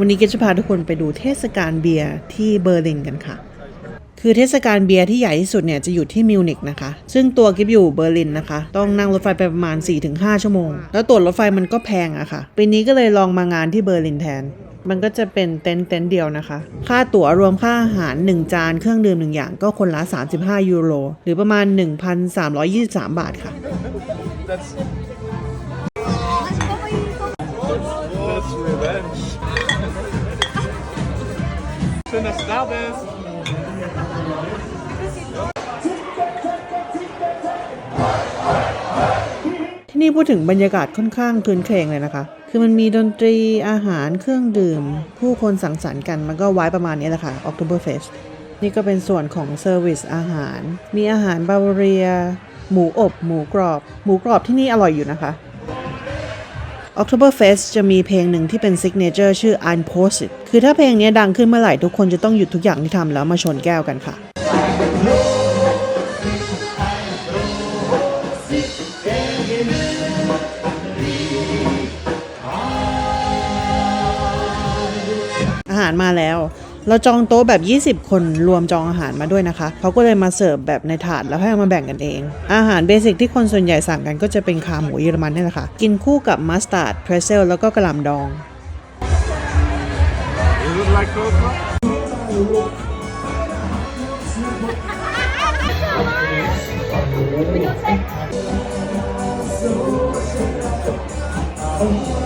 วันนี้ก็จะพาทุกคนไปดูเทศกาลเบียร์ที่เบอร์ลินกันค่ะ คือเทศกาลเบียร์ที่ใหญ่ที่สุดเนี่ยจะอยู่ที่มิวนิกนะคะ ซึ่งตัวกิฟอยู่เบอร์ลินนะคะ ต้องนั่งรถไฟไปประมาณ 4-5 ชั่วโมง แล้วตั๋วรถไฟมันก็แพงอะค่ะ ปีนี้ก็เลยลองมางานที่เบอร์ลินแทน มันก็จะเป็นเต็นท์เต็นท์เดียวนะคะ ค่าตั๋วรวมค่าอาหาร 1 จานเครื่องดื่ม 1 อย่างก็คนละ 35 ยูโร หรือประมาณ 1,323 บาทค่ะ That's. That's revenge. Schönes Abend. ที่นี่พูดถึงบรรยากาศค่อนข้างคืนเครงเลยนะคะ คือมันมีดนตรีอาหารเครื่องดื่ม ผู้คนสังสรรค์กันมันก็ไว้ประมาณนี้แหละค่ะ Oktoberfest นี่ก็เป็นส่วนของเซอร์วิสอาหาร มีอาหารบาวาเรีย หมูอบ หมูกรอบ หมูกรอบที่นี่อร่อยอยู่นะคะ Oktoberfest จะมีเพลงหนึ่งที่เป็นซิกเนเจอร์ชื่อ Ein Post คือถ้าเพลงนี้ดังขึ้นเมื่อไหร่ ทุกคนจะต้องหยุดทุกอย่างที่ทำแล้วมาชนแก้วกันค่ะ อาหารมาแล้ว เราจองโต๊ะแบบ 20 คนรวมจองอาหารมาด้วยนะคะ เขาก็เลยมาเสิร์ฟแบบในถาดแล้วให้เอามาแบ่งกันเอง อาหารเบสิกที่คนส่วนใหญ่สั่งกันก็จะเป็นขาหมูเยอรมันนี่แหละค่ะ กินคู่กับมัสตาร์ดเพรสเซลแล้วก็กระหล่ำดอง Is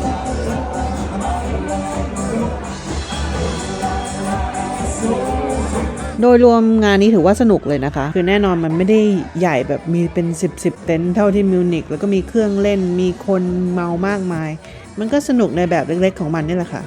โดยรวมงานนี้ถือว่าสนุกเลยนะคะ คือแน่นอนมันไม่ได้ใหญ่แบบมีเป็น 10บสเต็นท์เท่าที่มิวนิกแล้วก็มีเครื่องเล่นมีคนเมามากมาย มันก็สนุกในแบบเล็กๆของมันนี่แหละค่ะ